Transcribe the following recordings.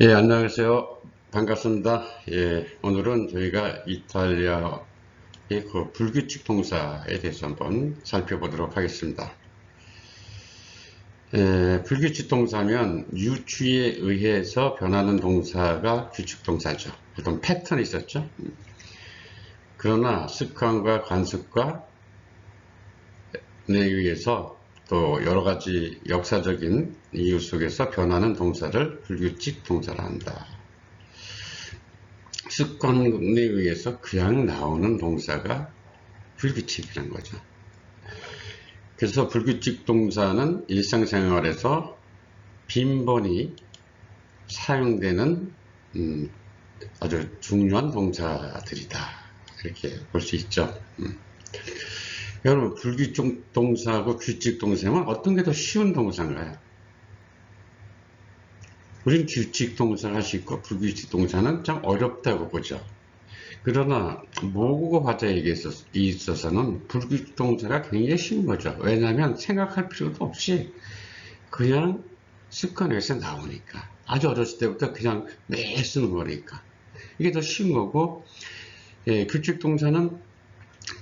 예, 안녕하세요. 반갑습니다. 예, 오늘은 저희가 이탈리아의 그 불규칙 동사에 대해서 한번 살펴보도록 하겠습니다. 예, 불규칙 동사면 유추에 의해서 변하는 동사가 규칙 동사죠. 어떤 패턴이 있었죠. 그러나 습관과 관습과 에 의해서 또 여러 가지 역사적인 이유 속에서 변하는 동사를 불규칙 동사라 한다. 습관에 의해서 그냥 나오는 동사가 불규칙이라는 거죠. 그래서 불규칙 동사는 일상생활에서 빈번히 사용되는 음, 아주 중요한 동사들이다. 이렇게 볼 수 있죠. 음. 여러분 불규칙 동사하고 규칙 동사는 어떤 게 더 쉬운 동사인가요? 우리는 규칙 동사를 할 수 있고 불규칙 동사는 참 어렵다고 보죠. 그러나 모국어 과자에 있어서는 불규칙 동사가 굉장히 쉬운 거죠. 왜냐하면 생각할 필요도 없이 그냥 습관에서 나오니까 아주 어렸을 때부터 그냥 매일 쓰는 거니까 이게 더 쉬운 거고 예, 규칙 동사는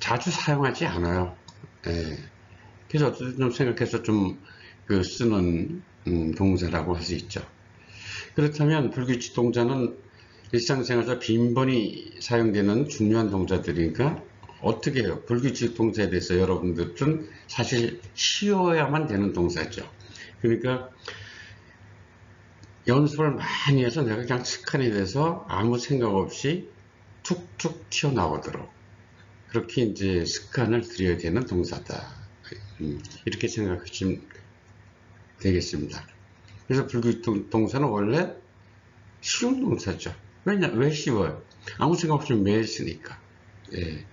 자주 사용하지 않아요. 예. 그래서 어쨌든 좀 생각해서 좀 그 쓰는 음, 동사라고 할 수 있죠. 그렇다면 불규칙 동사는 일상생활에서 빈번히 사용되는 중요한 동사들이니까 어떻게 해요? 불규칙 동사에 대해서 여러분들은 사실 쉬어야만 되는 동사죠. 그러니까 연습을 많이 해서 내가 그냥 습관이 돼서 아무 생각 없이 툭툭 튀어나오도록 그렇게 이제 습관을 들여야 되는 동사다. 음, 이렇게 생각하시면 되겠습니다. 그래서 불규칙 동사는 원래 쉬운 동사죠. 왜냐, 왜 쉬워요? 아무 생각 없이 매일 쓰니까. 예.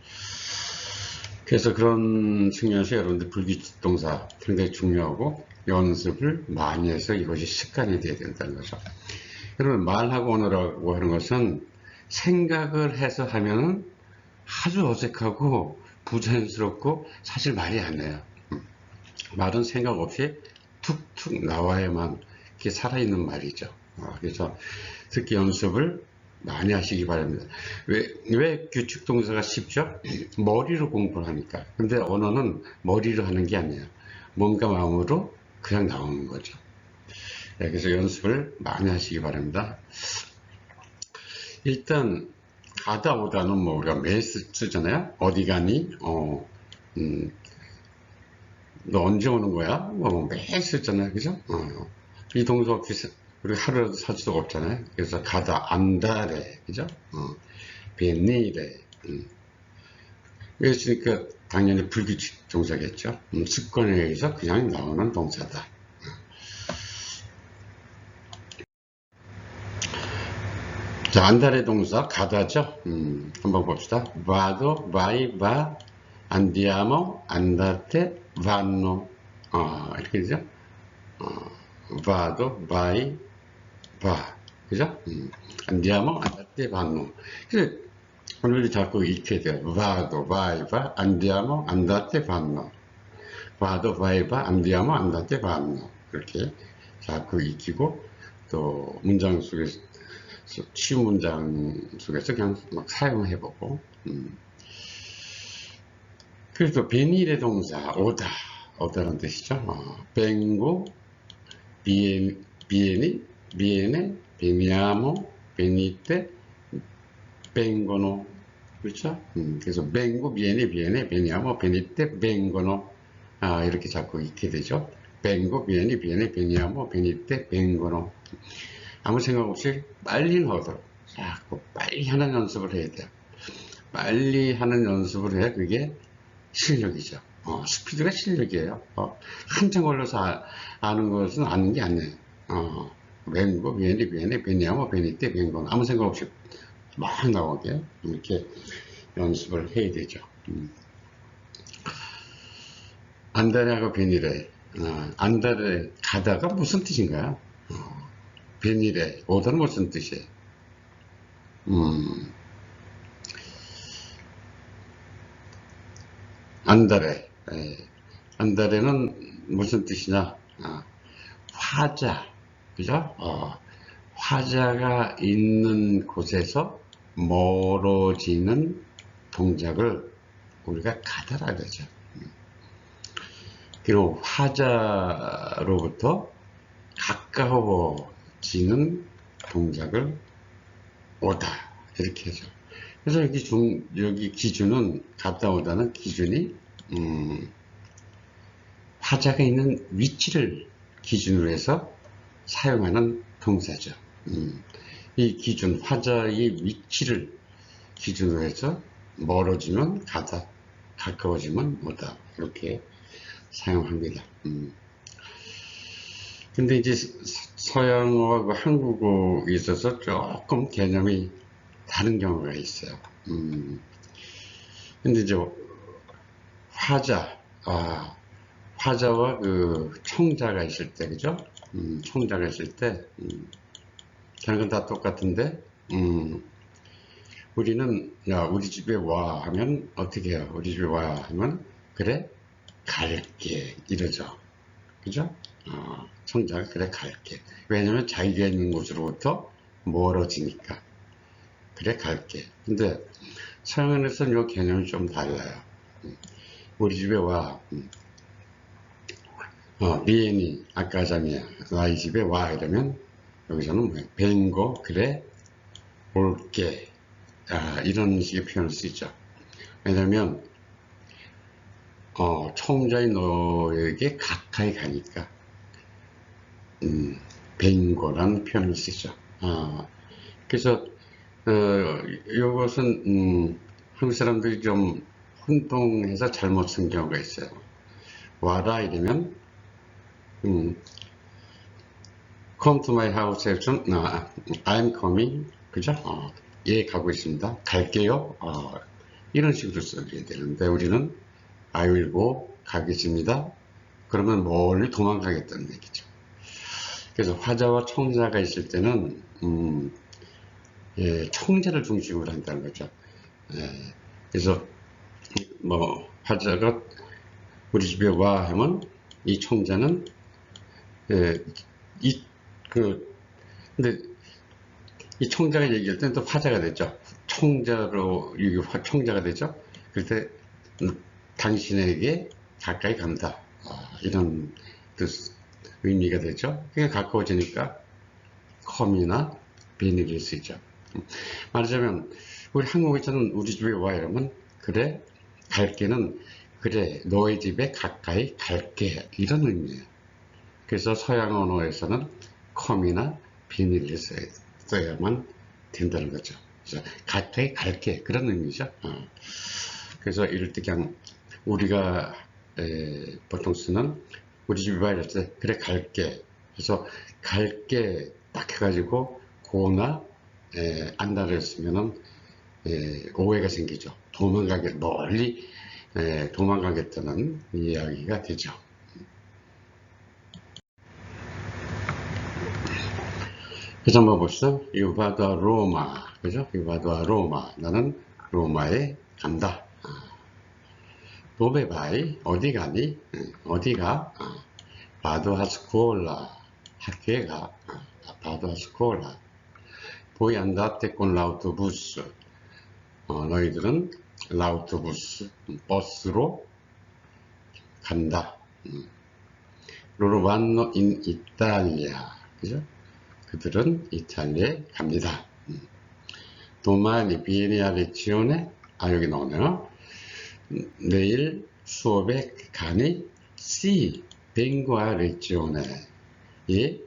그래서 그런 측면에서 여러분들 불규칙 동사 굉장히 중요하고 연습을 많이 해서 이것이 습관이 되어야 된다는 거죠. 여러분 말하고 오느라고 하는 것은 생각을 해서 하면은 아주 어색하고 부자연스럽고 사실 말이 안 나요. 음. 말은 생각 없이 툭툭 나와야만 이렇게 살아있는 말이죠. 어, 그래서 특히 연습을 많이 하시기 바랍니다. 왜, 왜 규칙 동사가 쉽죠? 머리로 공부를 하니까. 근데 언어는 머리로 하는 게 아니에요. 뭔가 마음으로 그냥 나오는 거죠. 네, 그래서 연습을 많이 하시기 바랍니다. 일단 가다 오다는 뭐 우리가 매일 쓰잖아요. 어디 가니? 어, 음, 너 언제 오는 거야? 뭐 매일 쓰잖아요. 그죠? 어, 이 동사 없이 우리 하루라도 살 수가 없잖아요. 그래서 가다 안다래. 그죠? 어, 벤니래. 음. 그랬으니까 당연히 불규칙 동사겠죠. 음, 습관에 의해서 그냥 나오는 동사다. 자, 안달의 동사 가다죠. 음, 한번 봅시다. vado, vai, va, andiamo, andate, vanno. 어, 이렇게 되죠. 어, vado, vai, va. 그죠? 음, andiamo, andate, vanno. 그래서 오늘도 자꾸 익혀야 돼요. vado, vai, va, andiamo, andate, vanno. vado, vai, va, andiamo, andate, vanno. 이렇게 자꾸 익히고 또 문장 속에서 쉬운 문장 속에서 그냥 막 사용해보고 음. 그래서 베니의 동사 오다 오다는 뜻이죠. 어, 뱅고 비에, 비에니 비에네 베니아모 베니테 뱅고노. 그렇죠? 음, 그래서 뱅고 비에니 비에네 베니아모 베니테 뱅고노. 아, 이렇게 자꾸 익게 되죠. 뱅고 비에니 비에네 베니아모 베니테 뱅고노 아무 생각 없이 빨리 나오도록 자꾸 빨리 하는 연습을 해야 돼요. 빨리 하는 연습을 해야 그게 실력이죠. 어, 스피드가 실력이에요. 어, 한참 걸려서 아, 는 것은 아는 게 아니에요. 어, 웬이, 웬이, 웬이야뭐, 웬이 때, 웬건 아무 생각 없이 막 나오게 이렇게 연습을 해야 되죠. 음. 안다레하고 베니레. 어, 안다레 가다가 무슨 뜻인가요? 어, 비닐에 오다는 무슨 뜻이에요? 음, 안달에 에, 안달에는 무슨 뜻이냐? 아, 화자, 그죠? 어, 화자가 있는 곳에서 멀어지는 동작을 우리가 가다라 그러죠. 그리고 화자로부터 가까워 지는 동작을 오다 이렇게 하죠. 그래서 여기 중 여기 기준은 갔다 오다는 기준이 음, 화자가 있는 위치를 기준으로 해서 사용하는 동사죠. 음, 이 기준 화자의 위치를 기준으로 해서 멀어지면 가다, 가까워지면 오다 이렇게 사용합니다. 음. 근데 이제 서양어와 한국어에 있어서 조금 개념이 다른 경우가 있어요. 음. 근데 이제 화자, 아, 화자와 그 청자가 있을 때, 그죠? 음, 청자가 있을 때, 음, 저는 다 똑같은데, 음, 우리는, 야, 우리 집에 와 하면 어떻게 해요? 우리 집에 와 하면, 그래, 갈게. 이러죠. 그죠? 어, 청자가 그래, 갈게. 왜냐면 자기가 있는 곳으로부터 멀어지니까. 그래, 갈게. 근데 서양에서는 이 개념이 좀 달라요. 음, 우리 집에 와. 음. 어, 비엔이 아까 전에 나이 집에 와 이러면 여기서는 뭐 뱅고 그래 올게 아, 이런 식의 표현을 쓰죠. 왜냐면 어, 총자의 너에게 가까이 가니까 음, 뱅고라는 표현을 쓰죠. 아, 그래서 어, 이것은 음, 한국 사람들이 좀 혼동해서 잘못 쓴 경우가 있어요. 와라 이러면 음, come to my house 좀 아, I'm coming 그죠? 어, 예 가고 있습니다. 갈게요. 어, 이런 식으로 써야 되는데 우리는 I will go 가겠습니다. 그러면 멀리 도망가겠다는 얘기죠. 그래서 화자와 청자가 있을 때는 음, 예, 청자를 중심으로 한다는 거죠. 예, 그래서 뭐 화자가 우리 집에 와 하면 이 청자는 예, 이, 그, 근데, 이 총자가 얘기할 때는 또 화자가 되죠. 총자로, 이게 총자가 되죠. 그럴 때, 음, 당신에게 가까이 간다. 아, 이런 뜻, 의미가 되죠. 그게 가까워지니까, 컴이나 비닐을 쓰죠. 음, 말하자면, 우리 한국에서는 우리 집에 와 이러면, 그래, 갈게는, 그래, 너의 집에 가까이 갈게. 이런 의미예요. 그래서 서양 언어에서는 컴이나 비닐을 써야, 만 된다는 거죠. 그래서 가까이 갈게 그런 의미죠. 어. 그래서 이럴 때 그냥 우리가 에, 보통 쓰는 우리 와 이럴 때 그래 갈게 그래서 갈게 딱 해가지고 고나 에, 안다를 쓰면은 에, 오해가 생기죠. 도망가게 멀리 에, 도망가겠다는 이야기가 되죠. 그래서 한번 봅시다. 유바다 로마. 그죠? 유바다 로마. 나는 로마에 간다. 도베바이. 어디 가니? 어디가? 바도하스콜라. 학교에 가. 바도하스콜라. 보이 안다테 콘 라우토부스. 어, 너희들은 라우토부스, 버스로 간다. 로로반노 인 이탈리아. 그죠? 그들은 이탈리아에 갑니다. 도마니 비에니아 레치오네 아 여기 나오네요. 내일 수업에 가니 시 뱅과 레치오네 예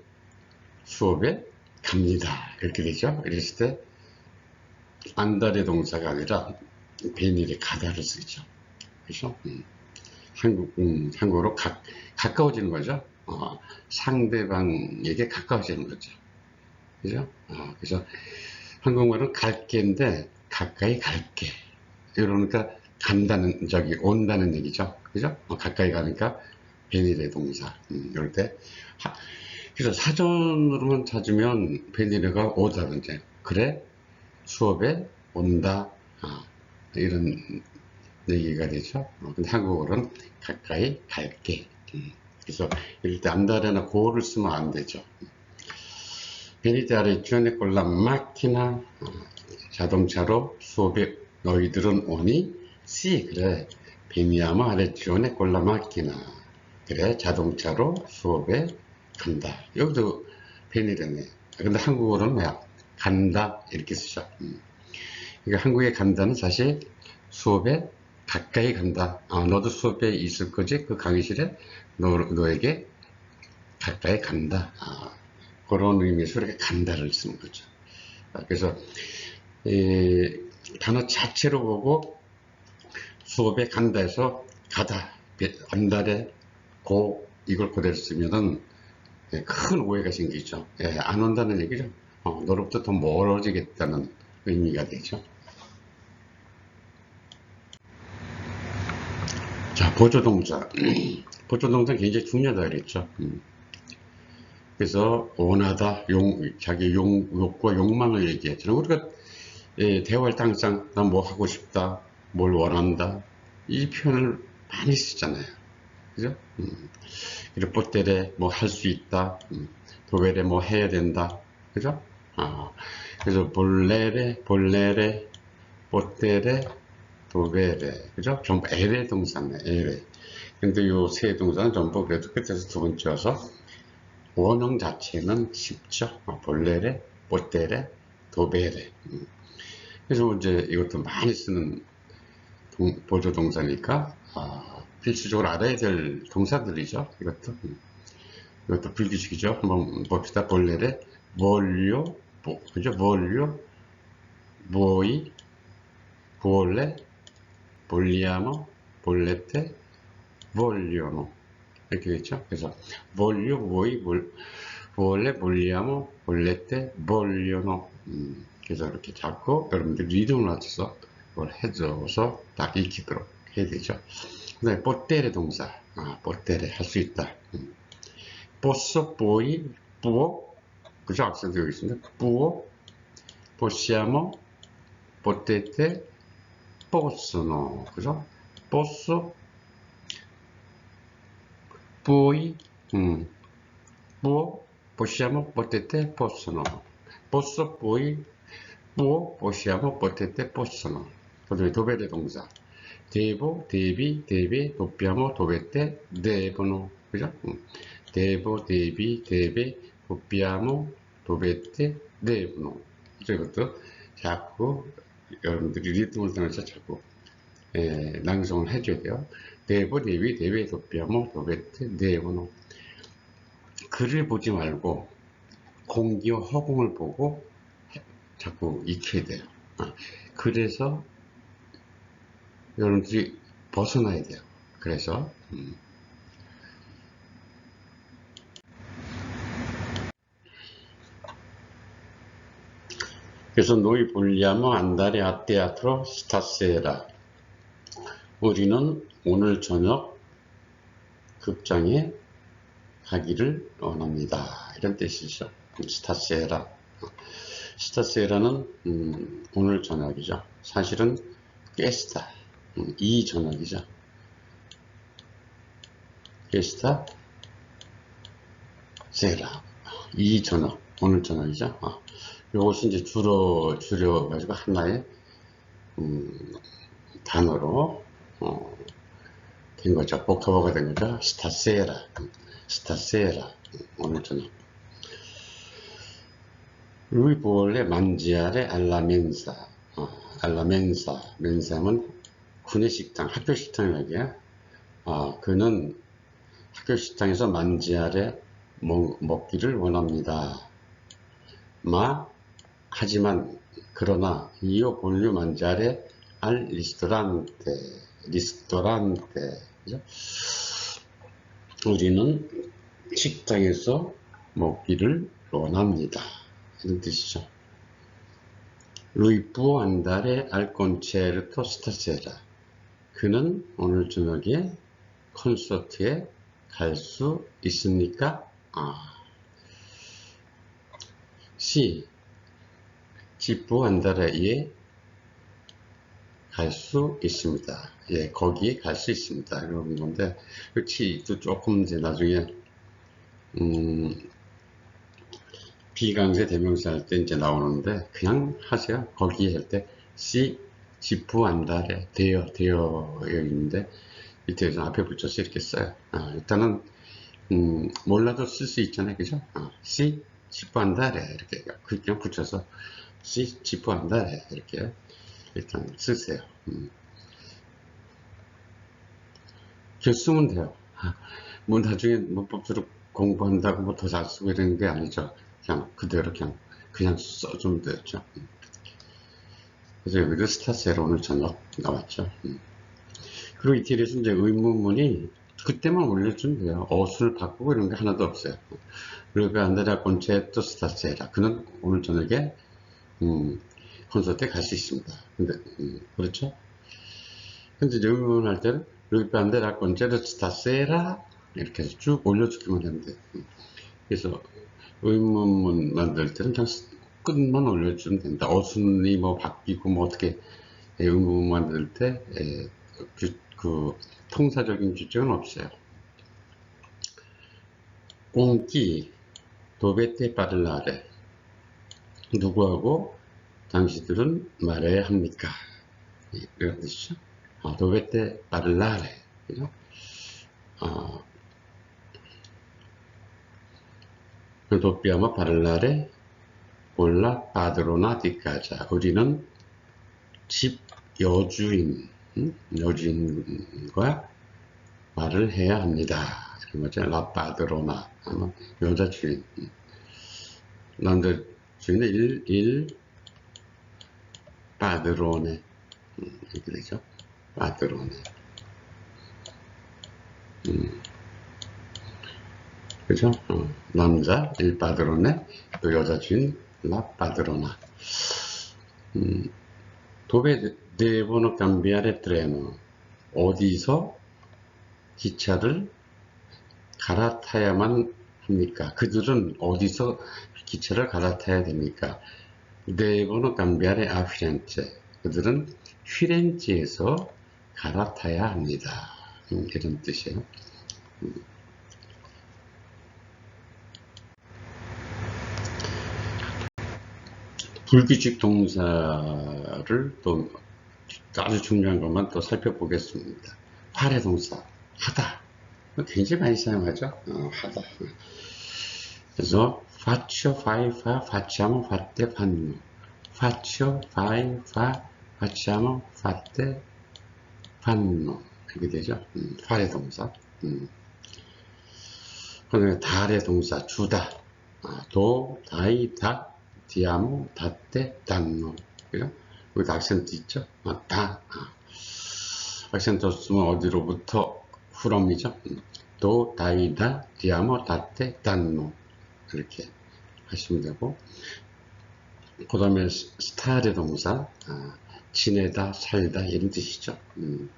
수업에 갑니다. 이렇게 되죠. 이랬을 때 안달의 동사가 아니라 베니를 가다를 쓰죠. 그렇죠? 음. 한국 음, 한국어로 가, 가까워지는 거죠. 어, 상대방에게 가까워지는 거죠. 그죠? 어, 그래서 한국말은 갈게인데 가까이 갈게. 이러니까 간다는 저기 온다는 얘기죠. 그죠? 어, 가까이 가니까 베니레 동사. 음, 이럴 때 하, 그래서 사전으로만 찾으면 베니레가 오다든지 그래 수업에 온다 아, 이런 얘기가 되죠. 어, 근데 한국어로는 가까이 갈게. 음, 그래서 이럴 때 안다레나 고를 쓰면 안 되죠. venite regione con la macchina 자동차로 수업에 너희들은 오니? 시 그래. a lezione con la macchina 그래 자동차로 수업에 간다. 여기도 ven이라네 근데 한국어로는 뭐야? 간다. 이렇게 쓰죠 음. 그러니까 한국에 간다는 사실 수업에 가까이 간다. 아, 너도 수업에 있을 거지? 그 강의실에 너, 너에게 가까이 간다. 아, 그런 의미에서 이렇게 간다를 쓰는 거죠. 아, 그래서 이 단어 자체로 보고 수업에 간다 해서 가다 안달에 고 이걸 그대로 쓰면은 예, 큰 오해가 생기죠. 예, 안 온다는 얘기죠. 어, 너로부터 더 멀어지겠다는 의미가 되죠. 자 보조동사 보조동사 굉장히 중요하다 그랬죠. 음. 그래서 원하다 용, 자기 용, 욕과 욕망을 얘기했잖아요. 우리가 예, 대화할 때 항상 난뭐 하고 싶다 뭘 원한다? 이 표현을 많이 쓰잖아요. 그죠? 음. 그리고 뽀때레 뭐 할 수 있다. 음. 도베레 뭐 해야 된다. 그죠? 아, 그래서 볼레레 볼레레 뽀때레 도베레. 그죠? 전부 에레 동사네 에레. 근데 요 세 동사는 전부 그래도 끝에서 두 번째 와서 원형 자체는 쉽죠? 아, 볼레레 뽀때레 도베레. 음. 그래서 이제 이것도 많이 쓰는 동, 보조 동사니까 아, 필수적으로 알아야 될 동사들이죠. 이것도 음. 이것도 불규칙이죠. 한번 봅시다. 볼레레 몰려 보, 그죠? 몰려 보이 볼레 볼리아모 볼레테 볼리오노 이렇게 되죠. 그래서 볼려 보이 볼 볼레 볼리아모 볼레테 볼리오노 음. 그래서 이렇게 잡고 여러분들 리듬을 맞춰서 그걸 해줘서 딱 익히도록 해야 되죠. 그 다음에 뽀테레 동사. 아, 뽀테레 할 수 있다. 음. posso poi può 그죠? 악센트 여기 있습니다. può possiamo potete possono 그죠? posso poi 음. può possiamo potete possono posso poi può, possiamo, potete, possono. 그다음에 도베레 동사. devo, devi, deve, dobbiamo, dovete, devono. 그죠? devo, devi, deve, dobbiamo, dovete, devono. 이것도 자꾸 여러분들이 리듬을 타면서 자꾸 예, 낭송을 해줘야 돼요. devo, devi, deve, dobbiamo, dovete, devono. 글을 보지 말고 공기와 허공을 보고 자꾸 익혀야 돼요. 아, 그래서 여러분들이 벗어나야 돼요. 그래서 음. 그래서 노이 볼리아모 안다리 아테아트로 스타세라 우리는 오늘 저녁 극장에 가기를 원합니다. 이런 뜻이죠. 스타세라 스타세라는 음, 오늘 저녁이죠. 사실은 깨스타 음, 이 저녁이죠. 깨스타 세라 이 저녁 오늘 저녁이죠. 어. 이것은 이제 주로 줄여 가지고 하나의 음, 단어로 어, 된 거죠. 복합어가 된 거죠. 스타세라 스타세라 오늘 lui vuole mangiare alla mensa. 어, mensa. mensa는 군의 식당, 학교 식당이라고요. 어, 그는 학교 식당에서 만지아래 먹, 먹기를 원합니다. 마 하지만 그러나 voglio mangiare al ristorante. ristorante. 그죠? 우리는 식당에서 먹기를 원합니다. 이런 뜻이죠. 루이프 안달의 알콘체르토 스타세라 그는 오늘 저녁에 콘서트에 갈 수 있습니까? 아. C 안달에 갈 수 있습니다. 예, 거기에 갈 수 있습니다. 이런 건데, 그렇지, 또 조금 이제 나중에, 음, 비강세 대명사 할 때 이제 나오는데 그냥 하세요. 거기 할때 씨, 지푸 안달에 되어 되어 있는데 밑에서 앞에 붙여서 이렇게 써요. 아, 일단은 음, 몰라도 쓸 수 있잖아요, 그죠? 아, 씨, 지푸 안달에 이렇게 그냥 붙여서 씨, 지푸 안달에 이렇게 일단 쓰세요. 음. 쓰면 돼요. 아, 뭐 나중에 문법적으로 공부한다고 뭐 더 잘 쓰고 이러는 게 아니죠. 그냥 그대로 그냥 그냥 써주면 되죠. 음. 그래서 여기도 스타셀 오늘 저녁 나왔죠. 음. 그리고 이태리에서 이제 의문문이 그때만 올려주면 돼요. 어순을 바꾸고 이런 게 하나도 없어요. 그리고 안드레아 콘체토 스타셀라 그는 오늘 저녁에 음, 콘서트에 갈 수 있습니다. 근데 음, 그렇죠? 근데 이제 의문문 할 때는 루이페 안드레아 콘체토 스타셀라 이렇게 해서 쭉 올려주기만 돼요. 음. 그래서 의문문 만들 때는 그냥 끝만 올려주면 된다. 어순이 뭐 바뀌고 뭐 어떻게 의문문 만들 때 에, 그, 그 통사적인 규정은 없어요. 꽁끼 도베테 빠를라레 누구하고 당신들은 말해야 합니까? 이런 뜻이죠. 아, 도베테 빠를라레 그죠? 아, padrona di casa. 우리는 집 여주인, 음? 여주인과 말을 해야 합니다. 아마 여자 주인. 음. 남자 주인은 일, 일, padrone. 음, 이렇게 되죠. padrone. 음. 그죠? 어, 남자 일 빠드로네 또 여자 주인 라 빠드로나 음, 도베 데보노 cambiare treno 어디서 기차를 갈아타야만 합니까? 그들은 어디서 기차를 갈아타야 됩니까? 데보노 cambiare a Firenze 그들은 휘렌즈에서 갈아타야 합니다. 음, 이런 뜻이에요. 불규칙 동사를 또 아주 중요한 것만 또 살펴보겠습니다. 활의 동사 하다 굉장히 많이 사용하죠. 어, 하다. 그래서 faccio, fai, fa, facciamo, fate, fanno. faccio, fai, fa, facciamo, fate, fanno. 이렇게 되죠. 음, 활의 동사. 음. 그 다음에 달의 동사 주다. 아, 도, 다이, 다, 디아모, 다떼, 단노. 그죠? 여기 악센트 있죠? 아, 다. 아. 악센트 없으면 어디로부터 후럼이죠? 도, 다이다, 디아모, 다떼, 단노. 이렇게 하시면 되고. 그 다음에 스타일의 동사, 아, 지내다, 살다, 이런 뜻이죠. 음.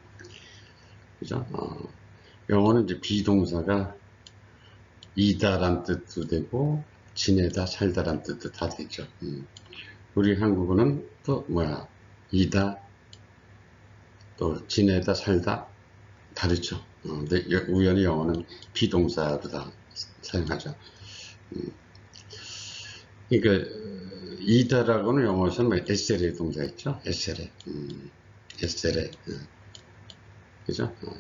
그죠? 어, 영어는 이제 비동사가 이다란 뜻도 되고, 지내다 살다란 뜻도 다 되죠. 음. 우리 한국어는 또 뭐야 이다 또 지내다 살다 다르죠. 어, 근데 우연히 영어는 비동사로 다 사용하죠. 음. 그러니까 이다라고는 영어에서는 뭐 에세레 동사 있죠. 에세레, 음. 에세레, 음. 그죠? 어.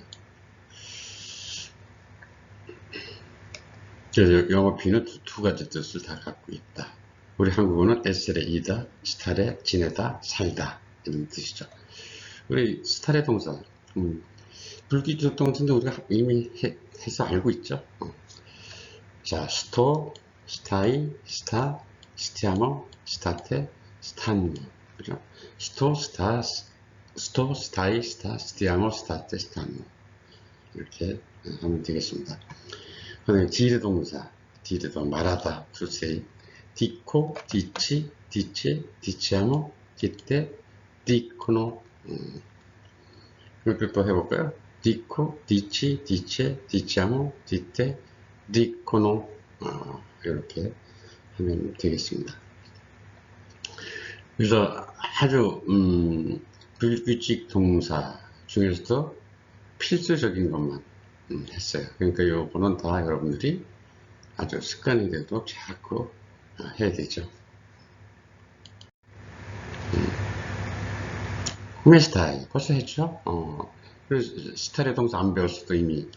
그래서 영어 비는 두, 두 가지 뜻을 다 갖고 있다. 우리 한국어는 에셀에 이다, 스타레 지내다, 살다 이런 뜻이죠. 우리 스타레 동사, 음, 불기적 동사인데 우리가 이미 해, 서 알고 있죠. 어. 자, 스토, 스타이, 스타, 스티아모, 스타테, 스탄 그죠? 스토, 스타, 스토, 스타이, 스타, 스티아모, 스타테, 스탄 이렇게 하면 되겠습니다. 그다음에 디르 동사, 디르도 말하다, 투세이, 디코, 디치, 디치, 디치아모, 디테, 디코노. 음. 이렇게 또 해볼까요? 디코, 디치, 디체, 디치아모, 디테, 디코노. 어, 이렇게 하면 되겠습니다. 그래서 아주 음, 불규칙 동사 중에서도 필수적인 것만 음, 했어요. 그러니까 요거는 다 여러분들이 아주 습관이 돼도 자꾸 해야 되죠. 구매 스타일 벌써 했죠? 어, 그래서 스타일의 동사 안 배웠어도 이미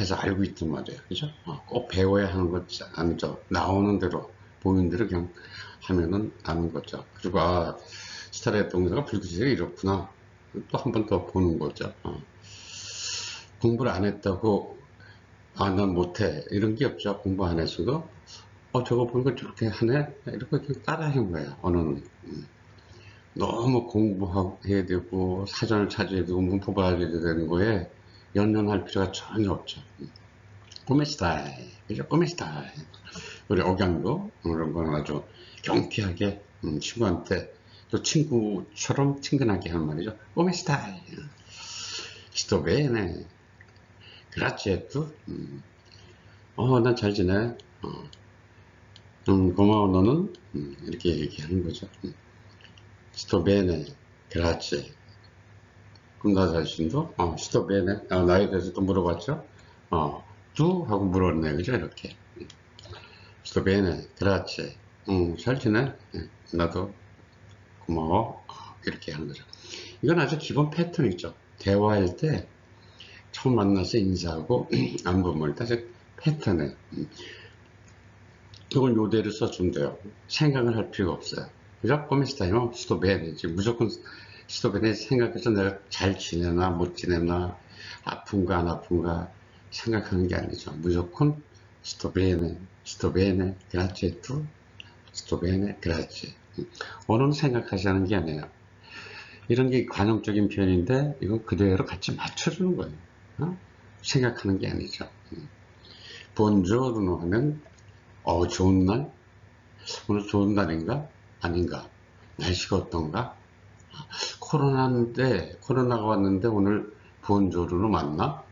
해서 알고 있단 말이에요. 그죠? 어, 꼭 배워야 하는 거지 아니죠. 나오는 대로 보이는 대로 그냥 하면은 아는 거죠. 그리고 아, 스타일의 동사가 불규칙이 이렇구나. 또 한 번 더 보는 거죠. 어. 공부를 안 했다고 아 난 못해 이런 게 없죠. 공부 안 했어도 어 저거 보니까 저렇게 하네 이렇게 따라 하는 거예요. 어는 음. 너무 공부해야 되고 사전을 찾아야 되고 문법 알아야 되는 거에 연연할 필요가 전혀 없죠. 스타일, 그죠? 스타일. 우리 억양도 그런 건 아주 경쾌하게 음, 친구한테 또 친구처럼 친근하게 하는 말이죠. 꿈의 스타 tu. 음. 어, 난 잘 지내. 어. 음, 고마워, 너는? 음, 이렇게 얘기하는 거죠. 음. bene, grazie. 그럼 나 자신도, 어, bene. 어, 나에 대해서 또 물어봤죠? 어, tu? 하고 물었네. 그죠? 이렇게. 음. bene, grazie. 음, 잘 지내? 예, 나도 고마워. 어, 이렇게 하는 거죠. 이건 아주 기본 패턴이죠. 대화할 때 처음 만나서 인사하고 안부물 다시 패턴에 음. 이건 요대로 돼요. 생각을 할 필요가 없어요. 그죠? 코미스타이면 스토벤에 지금 무조건 스토벤에 생각해서 내가 잘 지내나 못 지내나 아픈가 안 아픈가 생각하는 게 아니죠. 무조건 스토벤에 스토벤에 그라치 투 스토벤에 그라치 언어는 생각하지 게 아니에요. 이런 게 관용적인 표현인데 이건 그대로 같이 맞춰주는 거예요. 어? 생각하는 게 아니죠. 본조르노 하면 어 좋은 날? 오늘 좋은 날인가? 아닌가? 날씨가 어떤가? 아, 코로나인데 코로나가 왔는데 오늘 본조르노 맞나?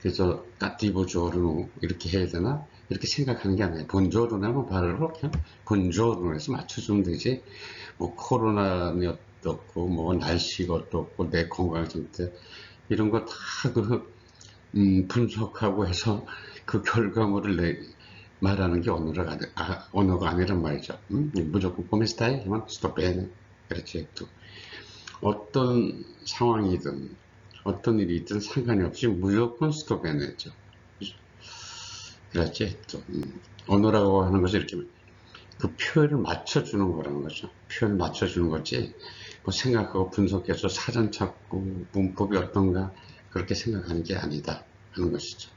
그래서 까띠보 조르노 이렇게 해야 되나? 이렇게 생각하는 게 아니에요. 본조르노 하면 바로 그냥 본조르노에서 맞춰주면 되지. 뭐 코로나니 어떻고 뭐 날씨가 어떻고 내 건강 상태 이런 거 다그 음, 분석하고 해서 그 결과물을 내, 말하는 게 언어가, 아니, 아, 언어가 아니란 말이죠. 음? 무조건 코미스타일 하면 스톱베네. 그렇지. 또 어떤 상황이든 어떤 일이 있든 상관이 없이 무조건 스톱베네죠. 그렇지. 또 음. 언어라고 하는 것이 이렇게 그 표현을 맞춰주는 거라는 거죠. 표현 맞춰주는 거지. 뭐 생각하고 분석해서 사전 찾고 문법이 어떤가 그렇게 생각하는 게 아니다 하는 것이죠.